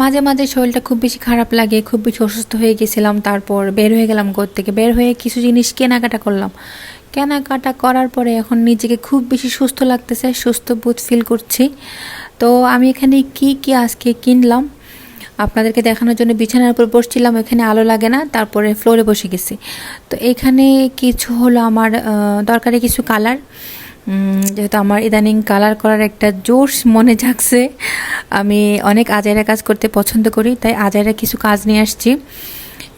মাঝে মাঝে শরীরটা খুব বেশি খারাপ লাগে, খুব বেশি অসুস্থ হয়ে গেছিলাম, তারপর বের হয়ে গেলাম ঘর থেকে, বের হয়ে কিছু জিনিস কেনাকাটা করলাম। কেনাকাটা করার পরে এখন নিজেকে খুব বেশি সুস্থ লাগতেছে, সুস্থ বোধ ফিল করছি। তো আমি এখানে কি কি আজকে কিনলাম, আপনাদেরকে দেখানোর জন্য বিছানার উপর বসছিলাম এখানে আলো লাগে না, তারপরে ফ্লোরে বসে গেছি। তো এখানে কিছু হলো আমার দরকারি কিছু কালার যেহেতু আমার ইদানিং কালার করার একটা জোশ মনে জাগছে, আমি অনেক আজাইরা কাজ করতে পছন্দ করি, তাই আজাইরা কিছু কাজ নিয়ে আসছি।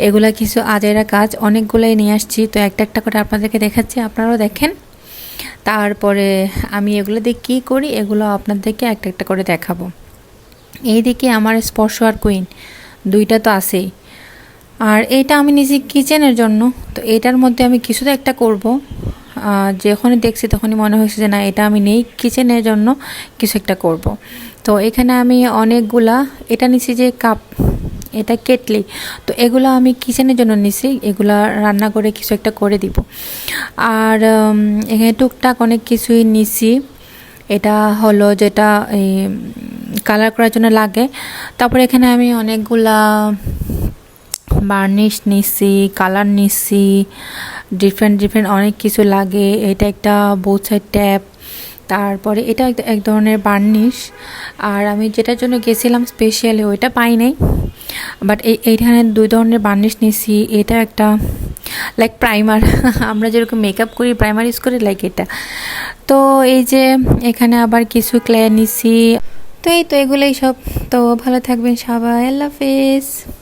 এগুলা কিছু আজাইরা কাজ অনেকগুলোই নিয়ে আসছি, তো একটা একটা করে আপনাদেরকে দেখাচ্ছি, আপনারাও দেখেন। তারপরে আমি এগুলো দিয়ে কী করি, এগুলো আপনাদেরকে একটা একটা করে দেখাবো। এইদিকে আমার স্পর্শ আর কুইন, দুইটা তো আছেই। আর এইটা আমি নিজে কিচেনের জন্য, তো এটার মধ্যে আমি কিছু তো একটা করব। যখনই দেখছি তখনই মনে হয়েছে যে না, এটা আমি নেই কিচেনের জন্য কিছু একটা করব। তো এখানে আমি অনেকগুলা, এটা নিছি যে কাপ, এটা কেটলি, তো এগুলো আমি কিচেনের জন্য নিছি, এগুলা রান্না করে কিছু একটা করে দিব। আর এখানে টুকটাক অনেক কিছুই নিছি। এটা হলো যেটা, এই, কালার করার জন্য লাগে। তারপরে এখানে আমি অনেকগুলা বার্নিশ নিছি, কালার নিছি ডিফারেন্ট ডিফারেন্ট অনেক কিছু লাগে। এটা একটা বোথ সাইড ট্যাপ তারপরে এটা এক- ধরনের বার্নিশ আর আমি যেটার জন্য গেছিলাম স্পেশালি ওইটা পাই নাই। বাট এই, এইখানে দুই ধরনের বার্নিশ নিছি। এটা একটা লাইক প্রাইমার আমরা যেরকম মেকআপ করি প্রাইমার ইউজ করি লাইক এটা। তো এই যে এখানে আবার কিছু ক্লে নিছি। তো এই তো এগুলোই সব। তো ভালো থাকবেন সবাই। আল্লাহ হাফেজ।